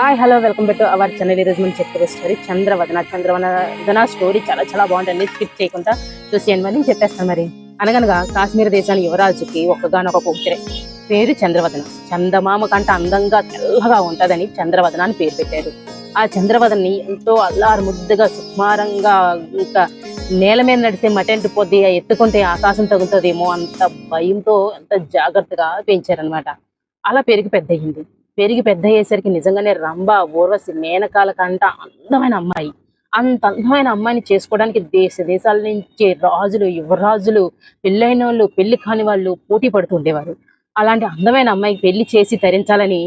Hi hello welcome back to our channel ఈరోజు మనం చెప్పే స్టోరీ చంద్రవదన చంద్రవదన స్టోరీ చాలా చాలా బాగుంటుంది స్కిప్ చేయకుండా చూసేయండి మరి చెప్పేస్తాను మరి. అనగనగా కాశ్మీర్ దేశాన్ని యువరాజుకి ఒక్కగానొక కూతురే. పేరు చంద్రవదన. చందమామ కంటే అందంగా తెల్లగా ఉంటుందని చంద్రవదన అని పేరు పెట్టారు. ఆ చంద్రవదన్ని ఎంతో అల్లారు ముద్దుగా సుకుమారంగా ఇంకా నేల మీద నడిస్తే మటెంటి పొద్ది ఎత్తుకుంటే ఆకాశం తగులుతుందేమో అంత భయంతో అంత జాగ్రత్తగా పెంచారనమాట అలా పెరిగి పెద్దయింది పెరిగి పెద్ద అయ్యేసరికి నిజంగానే రంభ ఊర్వశి మేనకాల కంట అందమైన అమ్మాయి. అంత అందమైన అమ్మాయిని చేసుకోవడానికి దేశ దేశాల నుంచి రాజులు యువరాజులు పెళ్ళైన వాళ్ళు పెళ్ళి కాని వాళ్ళు పోటీ పడుతూ ఉండేవారు. అలాంటి అందమైన అమ్మాయికి పెళ్ళి చేసి తరించాలని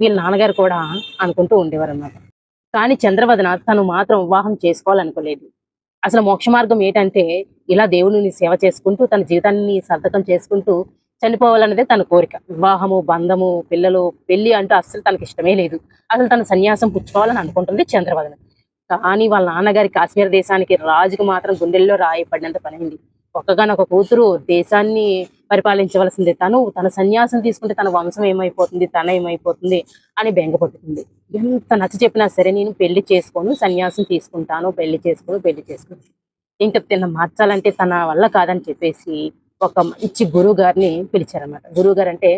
వీళ్ళ నాన్నగారు కూడా అనుకుంటూ ఉండేవారు అన్నమాట కానీ చంద్రవదన తను మాత్రం వివాహం చేసుకోవాలనుకోలేదు. అసలు మోక్ష మార్గం ఏంటంటే ఇలా దేవుని సేవ చేసుకుంటూ తన జీవితాన్ని సర్దకం చేసుకుంటూ చనిపోవాలన్నదే తన కోరిక. వివాహము బంధము పిల్లలు పెళ్ళి అంటూ అస్సలు తనకి ఇష్టమే లేదు. అసలు తన సన్యాసం పుచ్చుకోవాలని అనుకుంటుంది చంద్రవదన కానీ వాళ్ళ నాన్నగారి కాశ్మీర్ దేశానికి రాజుకు మాత్రం గుండెల్లో రాయపడినంత పనైంది ఒక్కగానొక కూతురు దేశాన్ని పరిపాలించవలసింది. తను తన సన్యాసం తీసుకుంటే తన వంశం ఏమైపోతుంది తన ఏమైపోతుంది అని బెంగపడుతుంది ఎంత నచ్చ చెప్పినా సరే నేను పెళ్ళి చేసుకోను సన్యాసం తీసుకుంటాను పెళ్ళి చేసుకోను పెళ్ళి చేసుకోను. ఇంకా తిన్న మార్చాలంటే తన వల్ల కాదని చెప్పేసి ఒక మంచి గురువు గారిని పిలిచారనమాట గురువు గారు అంటే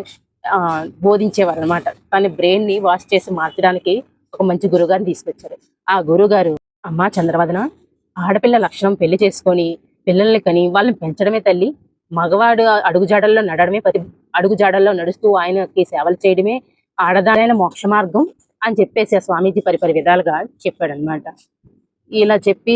ఆ బోధించేవారు అనమాట తన బ్రెయిన్ని వాష్ చేసి మార్చడానికి ఒక మంచి గురువు గారిని తీసుకొచ్చారు. ఆ గురువు గారు అమ్మా చంద్రవదన ఆడపిల్ల లక్షణం పెళ్ళి చేసుకొని పిల్లల్ని కని వాళ్ళని పెంచడమే తల్లి. మగవాడు అడుగుజాడల్లో నడడమే ప్రతి అడుగుజాడల్లో నడుస్తూ ఆయనకి సేవలు చేయడమే ఆడదానైన మోక్ష మార్గం అని చెప్పేసి ఆ స్వామీజీ పరిపరి విధాలుగా చెప్పాడనమాట ఇలా చెప్పి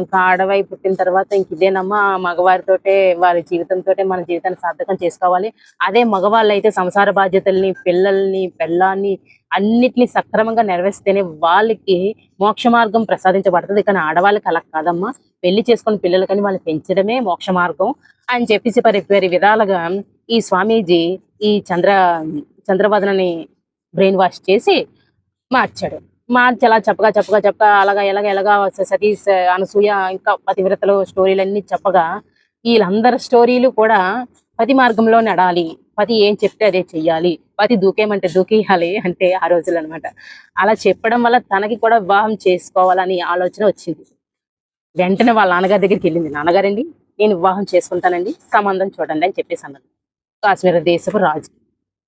ఇంకా ఆడవై పుట్టిన తర్వాత ఇంక ఇదేనమ్మా మగవారితోటే వారి జీవితంతో మన జీవితాన్ని సార్థకం చేసుకోవాలి. అదే మగవాళ్ళు అయితే సంసార బాధ్యతల్ని పిల్లల్ని పెళ్ళాన్ని అన్నిటిని సక్రమంగా నెరవేర్స్తేనే వాళ్ళకి మోక్ష మార్గం ప్రసాదించబడుతుంది. కానీ ఆడవాళ్ళకి అలా కాదమ్మా. పెళ్ళి చేసుకుని పిల్లలు కానీ వాళ్ళు పెంచడమే మోక్ష మార్గం అని చెప్పేసి పరి విధాలుగా ఈ స్వామీజీ ఈ చంద్ర చంద్రవదనని బ్రెయిన్ వాష్ చేసి మార్చాడు. మార్చి అలా చెప్పగా చెప్పగా చెప్పగా అలాగా ఎలాగ ఎలాగా సతీష్ అనసూయ ఇంకా పతివ్రతలు అన్ని చెప్పగా వీళ్ళందరి స్టోరీలు కూడా పతి మార్గంలో నడాలి. పతి ఏం చెప్తే అదే చెయ్యాలి. పతి దూకేమంటే దూకేయాలి అంటే ఆ రోజులు అనమాట అలా చెప్పడం వల్ల తనకి కూడా వివాహం చేసుకోవాలని ఆలోచన వచ్చింది. వెంటనే వాళ్ళ నాన్నగారి దగ్గరికి వెళ్ళింది. నాన్నగారండి నేను వివాహం చేసుకుంటానండి సంబంధం చూడండి అని చెప్పేసి అన్నది కాశ్మీర దేశపు రాజు.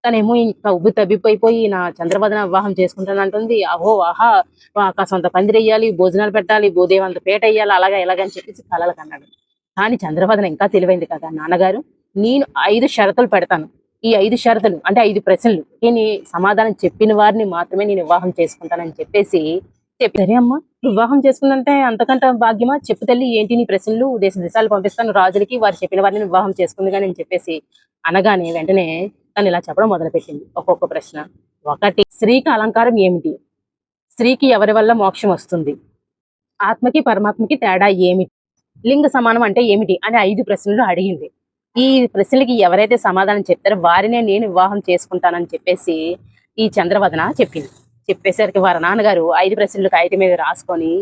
తనేమో ఇంకా ఉబ్బు తబ్బిపోయిపోయి నా చంద్రవదన వివాహం చేసుకుంటాను అంటుంది. అహో ఆహా కాసంత వేయాలి భోజనాలు పెట్టాలి భూదేవంత పేట వేయాలి అలాగా ఇలాగని చెప్పేసి కలలకు అన్నాడు కానీ చంద్రవదన ఇంకా తెలివైంది కదా నాన్నగారు. నేను ఐదు షరతులు పెడతాను. ఈ ఐదు షరతులు అంటే ఐదు ప్రశ్నలు నేను సమాధానం చెప్పిన వారిని మాత్రమే నేను వివాహం చేసుకుంటానని చెప్పేసి చెప్పి సరే అమ్మా వివాహం చేసుకుందంటే అంతకంటే భాగ్యమా? చెప్పు తల్లి ఏంటి నీ ప్రశ్నలు? దేశ దేశాలు పంపిస్తాను రాజులకి వారు చెప్పిన వారిని వివాహం చేసుకుంది కానీ అని చెప్పేసి అనగానే వెంటనే తను ఇలా చెప్పడం మొదలుపెట్టింది. ఒక్కొక్క ప్రశ్న. ఒకటి స్త్రీకి అలంకారం ఏమిటి? స్త్రీకి ఎవరి వల్ల మోక్షం వస్తుంది? ఆత్మకి పరమాత్మకి తేడా ఏమిటి? లింగ సమానం అంటే ఏమిటి? అని ఐదు ప్రశ్నలు అడిగింది. ఈ ప్రశ్నలకి ఎవరైతే సమాధానం చెప్తారో వారినే నేను వివాహం చేసుకుంటానని చెప్పేసి ఈ చంద్రవదన చెప్పింది. చెప్పేసరికి వారి నాన్నగారు ఐదు ప్రశ్నలు ఐదు మీద రాసుకొని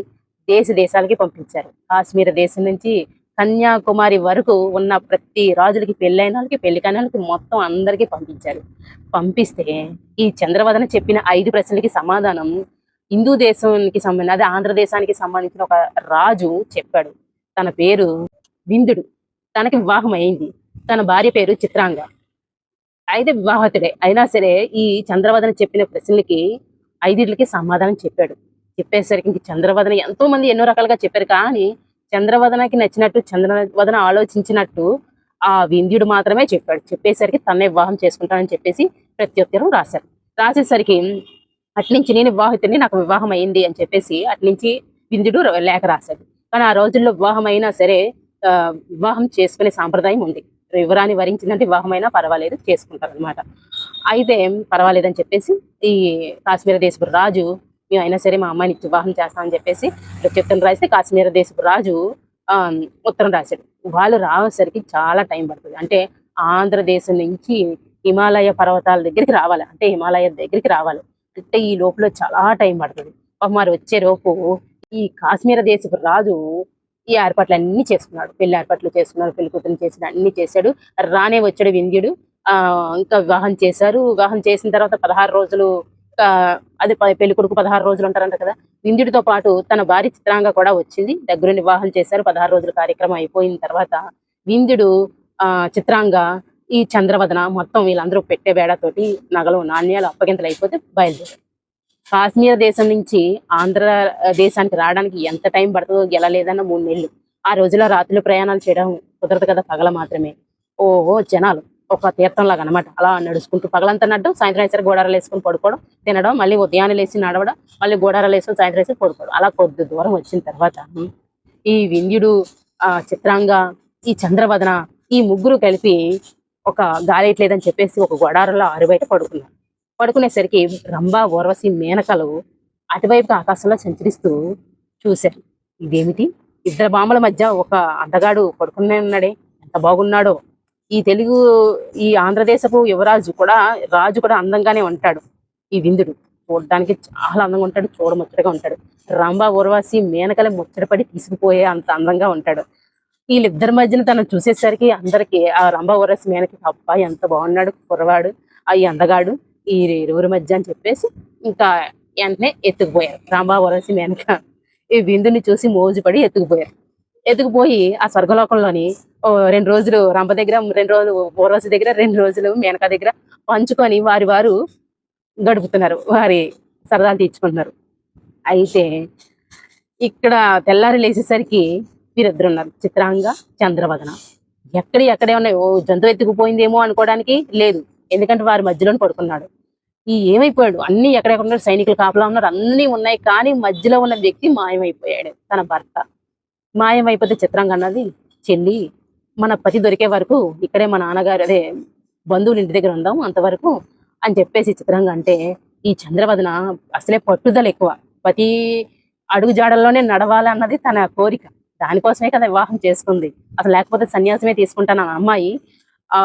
దేశ దేశాలకి పంపించారు. కాశ్మీర దేశం నుంచి కన్యాకుమారి వరకు ఉన్న ప్రతి రాజులకి పెళ్ళైన వాళ్ళకి పెళ్ళి కాని వాళ్ళకి మొత్తం అందరికీ పంపించారు. పంపిస్తే ఈ చంద్రవదన చెప్పిన ఐదు ప్రశ్నలకి సమాధానం హిందూ దేశానికి సంబంధించి అదే ఆంధ్రదేశానికి సంబంధించిన ఒక రాజు చెప్పాడు. తన పేరు విందుడు. తనకి వివాహం అయింది. తన భార్య పేరు చిత్రాంగ. అయితే వివాహతుడే. అయినా సరే ఈ చంద్రవదన చెప్పిన ప్రశ్నలకి ఐదుకి సమాధానం చెప్పాడు. చెప్పేసరికి ఇంక చంద్రవదన ఎంతో మంది ఎన్నో రకాలుగా చెప్పారు. కానీ చంద్రవదనకి నచ్చినట్టు చంద్రవదన ఆలోచించినట్టు ఆ వింధ్యుడు మాత్రమే చెప్పాడు. చెప్పేసరికి తన్నే వివాహం చేసుకుంటానని చెప్పేసి ప్రత్యుత్తరం రాశారు. రాసేసరికి అట్నుంచి నేను వివాహితుని నాకు వివాహం అయింది అని చెప్పేసి అట్నుంచి వింధ్యుడు లేఖ రాశాడు. కానీ ఆ రోజుల్లో వివాహం అయినా సరే వివాహం చేసుకునే సాంప్రదాయం ఉంది. వివరాన్ని వరించిందంటే వివాహం అయినా పర్వాలేదు చేసుకుంటారు అనమాట అయితే పర్వాలేదని చెప్పేసి ఈ కాశ్మీర దేశపు రాజు మేము అయినా సరే మా అమ్మాయిని వివాహం చేస్తామని చెప్పేసి ప్రత్యుత్తరం రాస్తే కాశ్మీర దేశపు రాజు ఆ ఉత్తరం రాశాడు. వాళ్ళు రావేసరికి చాలా టైం పడుతుంది. అంటే ఆంధ్రదేశం నుంచి హిమాలయ పర్వతాల దగ్గరికి రావాలి. అంటే హిమాలయ దగ్గరికి రావాలి. అంటే ఈ లోపల చాలా టైం పడుతుంది. మరి వచ్చే లోపు ఈ కాశ్మీర దేశపు రాజు ఈ ఏర్పాట్లు అన్ని చేసుకున్నాడు. పెళ్ళి ఏర్పాట్లు చేసుకున్నాడు. పెళ్ళి కూతురు చేసిన అన్ని చేశాడు. రానే వచ్చాడు వింధ్యుడు. ఆ ఇంకా వివాహం చేశారు. వివాహం చేసిన తర్వాత పదహారు రోజులు అది పెళ్ళి కొడుకు పదహారు రోజులు ఉంటారంట కదా. విందుడితో పాటు తన భార్య చిత్రాంగ కూడా వచ్చింది. దగ్గర వివాహం చేశారు. పదహారు రోజుల కార్యక్రమం అయిపోయిన తర్వాత విందుడు ఆ చిత్రాంగ ఈ చంద్రవదన మొత్తం వీళ్ళందరూ పెట్టే బేడతోటి నగలు నాణ్యాలు అప్పగింతలు అయిపోతే బయలుదేరారు. కాశ్మీర్ దేశం నుంచి ఆంధ్ర దేశానికి రావడానికి ఎంత టైం పడుతుందో ఎలా లేదన్న మూడు నెలలు. ఆ రోజుల్లో రాత్రులు ప్రయాణాలు చేయడం కుదరదు కదా పగల మాత్రమే. ఓహో జనాలు. ఒక తీర్థంలాగా అనమాట అలా నడుచుకుంటూ పగలంతా నడ్డం సాయంత్రం వేసరికి గోడారాలు వేసుకుని పడుకోవడం తినడం మళ్ళీ ఉదయాన్నే లేచి నడవడం మళ్ళీ గోడారాలు వేసుకుని సాయంత్రం వేసి పడుకోవడం. అలా కొద్ది దూరం వచ్చిన తర్వాత ఈ వింధ్యుడు ఆ చిత్రాంగ ఈ చంద్రవదన ఈ ముగ్గురు కలిపి ఒక గాలిట్లేదని చెప్పేసి ఒక గోడారంలో ఆరు బయట పడుకున్నారు. పడుకునేసరికి రంభా ఊర్వశి మేనకలు అటువైపు ఆకాశంలో సంచరిస్తూ చూశారు. ఇదేమిటి? ఇద్దరు బామ్మల మధ్య ఒక అందగాడు పడుకునే ఉన్నాడే ఎంత బాగున్నాడో. ఈ తెలుగు ఈ ఆంధ్రదేశపు యువరాజు కూడా రాజు కూడా అందంగానే ఉంటాడు ఈ విందుడు. చూడడానికి చాలా అందంగా ఉంటాడు చూడముచ్చటగా ఉంటాడు. రంభా ఊర్వాసి మేనకల ముచ్చటపడి తీసుకుపోయే అంత అందంగా ఉంటాడు. వీళ్ళిద్దరి మధ్యన తను చూసేసరికి అందరికి ఆ రంభా ఊర్వాసి మేనకి అబ్బాయి ఎంత బాగున్నాడు కుర్రవాడు ఆ ఈ అందగాడు ఈ ఇరువురి మధ్య అని చెప్పేసి ఇంకా వెంటనే ఎత్తుకుపోయారు. రంభా ఊర్వాసి మేనక ఈ విందుని చూసి మోజుపడి ఎత్తుకుపోయారు. ఎత్తుకుపోయి ఆ స్వర్గలోకంలోని రెండు రోజులు రంప దగ్గర రెండు రోజులు ఊర్వశి దగ్గర రెండు రోజులు మేనక దగ్గర పంచుకొని వారి వారు గడుపుతున్నారు. వారి సరదాలు తీర్చుకుంటున్నారు. అయితే ఇక్కడ తెల్లారి లేచేసరికి వీరిద్దరు ఉన్నారు. చిత్రాంగ చంద్రవదన. ఎక్కడ ఎక్కడే ఉన్నాయి? ఓ జంతువు ఎత్తుకుపోయిందేమో అనుకోవడానికి లేదు. ఎందుకంటే వారి మధ్యలోనే పడుకున్నాడు. ఈ ఏమైపోయాడు? అన్ని ఎక్కడెక్కడ ఉన్నారు? సైనికులు కాపలా ఉన్నారు. అన్ని ఉన్నాయి కానీ మధ్యలో ఉన్న వ్యక్తి మాయమైపోయాడు తన భర్త. మాయమైపోతే చిత్రాంగ అన్నది చెల్లి మన పతి దొరికే వరకు ఇక్కడే మా నాన్నగారు అదే బంధువులు ఇంటి దగ్గర ఉందాం అంతవరకు అని చెప్పేసి చిత్రంగా అంటే ఈ చంద్రవదన అసలే పట్టుదల ఎక్కువ. ప్రతి అడుగు జాడల్లోనే నడవాలన్నది తన కోరిక. దానికోసమే కదా వివాహం చేసుకుంది. అసలు లేకపోతే సన్యాసమే తీసుకుంటాను ఆ అమ్మాయి ఆ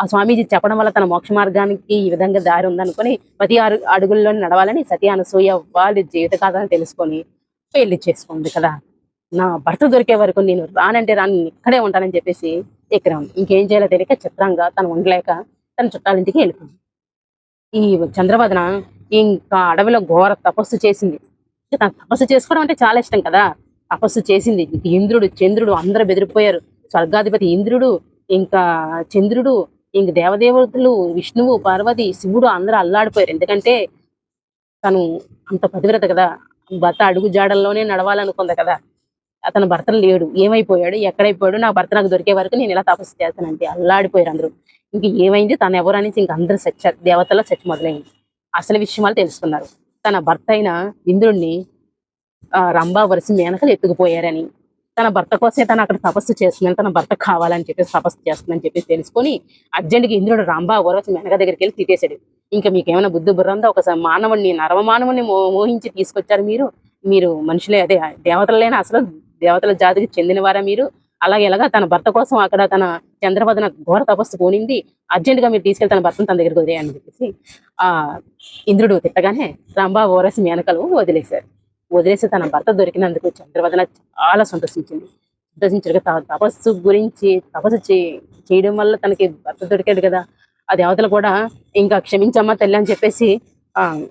ఆ స్వామీజీ చెప్పడం వల్ల తన మోక్ష మార్గానికి ఈ విధంగా దారి ఉందనుకొని ప్రతి అరు అడుగుల్లో నడవాలని సతీ అనసూయ వాళ్ళ జీవిత కథను తెలుసుకొని పెళ్ళి చేసుకుంది కదా. నా భర్త దొరికే వరకు నేను రానంటే రాను నేను ఇక్కడే ఉంటానని చెప్పేసి ఇక్కడ ఇంకేం చేయాలో తెలియక చిత్రంగా తను ఉండలేక తన చుట్టాలింటికి వెళ్ళిపోయింది. ఈ చంద్రవదన ఇంకా అడవిలో ఘోర తపస్సు చేసింది. తను తపస్సు చేసుకోవడం అంటే చాలా ఇష్టం కదా. తపస్సు చేసింది. ఇంద్రుడు చంద్రుడు అందరూ బెదిరిపోయారు. స్వర్గాధిపతి ఇంద్రుడు ఇంకా చంద్రుడు ఇంక దేవదేవతలు విష్ణువు పార్వతి శివుడు అందరూ అల్లాడిపోయారు. ఎందుకంటే తను అంత పతివ్రత కదా. భర్త అడుగు జాడల్లోనే నడవాలనుకుంది కదా. అతను భర్త లేడు. ఏమైపోయాడు? ఎక్కడైపోయాడు? నా భర్త నాకు దొరికే వరకు నేను ఇలా తపస్సు చేస్తానంటే అల్లాడిపోయారు అందరూ. ఇంక ఏమైంది? తను ఎవరు అనేసి ఇంక అందరూ చచ్చారు దేవతల చచ్చి మొదలైంది. అసలు విషయమాలు తెలుసుకున్నారు. తన భర్త అయిన ఇంద్రుణ్ణి ఆ, వరుస మేనకలు ఎత్తుకుపోయారని. తన భర్త కోసమే తను అక్కడ తపస్సు చేస్తుందని తన భర్త కావాలని చెప్పేసి తపస్సు చేస్తుందని చెప్పేసి తెలుసుకొని అర్జెంట్గా ఇంద్రుడు రంభా వరవసి మేనక దగ్గరికి వెళ్ళి తిట్టేశాడు. ఇంకా మీకు ఏమైనా బుద్ధి బుర్రందా? ఒకసారి మానవుడిని నరవ మానవుని మోహించి తీసుకొచ్చారు మీరు. మీరు మనుషులే అదే దేవతలైనా అసలు దేవతల జాతికి చెందినవారా మీరు? అలాగే ఎలాగా తన భర్త కోసం అక్కడ తన చంద్రవదన ఘోర తపస్సు పోనింది అర్జెంట్గా మీరు తీసుకెళ్ళి తన భర్తను తన దగ్గరికి వదిలేయని చెప్పేసి ఆ ఇంద్రుడు తిట్టగానే రంభా ఓరసి మేనకలు వదిలేశారు. వదిలేసి తన భర్త దొరికినందుకు చంద్రవదన చాలా సంతోషించింది. సంతోషించారు తన తపస్సు గురించి తపస్సు చే- చేయడం వల్ల తనకి భర్త దొరికాడు కదా. ఆ దేవతలు కూడా ఇంకా క్షమించమ్మా తల్లి అని చెప్పేసి ఆ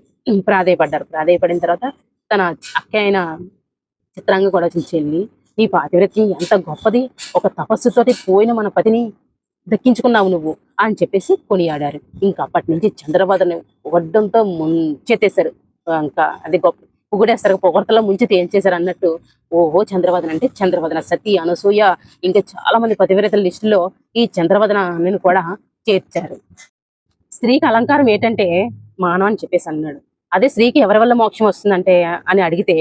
ప్రాధేయపడ్డారు. ప్రాధేయపడిన తర్వాత తన అక్క అయిన చిత్రాంగ కూడా చెల్లి నీ పాతివ్రత్యం ఎంత గొప్పది. ఒక తపస్సుతోటి పోయిన మన పతిని దక్కించుకున్నావు నువ్వు అని చెప్పేసి కొనియాడారు. ఇంకా అప్పటి నుంచి చంద్రబాధను వడ్డంతో ముంచెత్తేశారు. ఇంకా అది గొప్ప పొగుడేస్తారు పొగడతలో ముంచితే ఏం చేశారు అన్నట్టు. ఓహో చంద్రవదన అంటే చంద్రవదన సతీ అనసూయ. ఇంకా చాలా మంది పతివ్రతల లిస్టులో ఈ చంద్రవదన కూడా చేర్చారు. స్త్రీకి అలంకారం ఏంటంటే మానవ అని చెప్పేసి అన్నాడు. అదే స్త్రీకి ఎవరి వల్ల మోక్షం వస్తుందంటే అని అడిగితే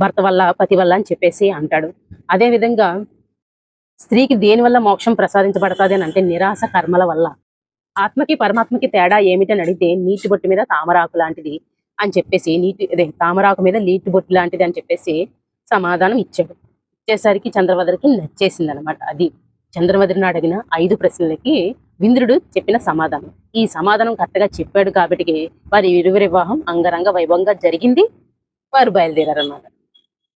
భర్త వల్ల పతి వల్ల అని చెప్పేసి అంటాడు. అదే విధంగా స్త్రీకి దేని వల్ల మోక్షం ప్రసాదించబడుతుంది అని అంటే నిరాశ కర్మల వల్ల. ఆత్మకి పరమాత్మకి తేడా ఏమిటని అడిగితే నీటి బొట్టు మీద తామరాకు లాంటిది అని చెప్పేసి నీటి అదే తామరాకు మీద నీటి బొట్టు లాంటిది అని చెప్పేసి సమాధానం ఇచ్చాడు. ఇచ్చేసరికి చంద్రవదరికి నచ్చేసింది అనమాట అది. చంద్రవదరిని అడిగిన ఐదు ప్రశ్నలకి వింద్రుడు చెప్పిన సమాధానం. ఈ సమాధానం కరెక్ట్గా చెప్పాడు కాబట్టి వారి ఇరువురి వివాహం అంగరంగ వైభవంగా జరిగింది. వారు బయలుదేరారు అన్నమాట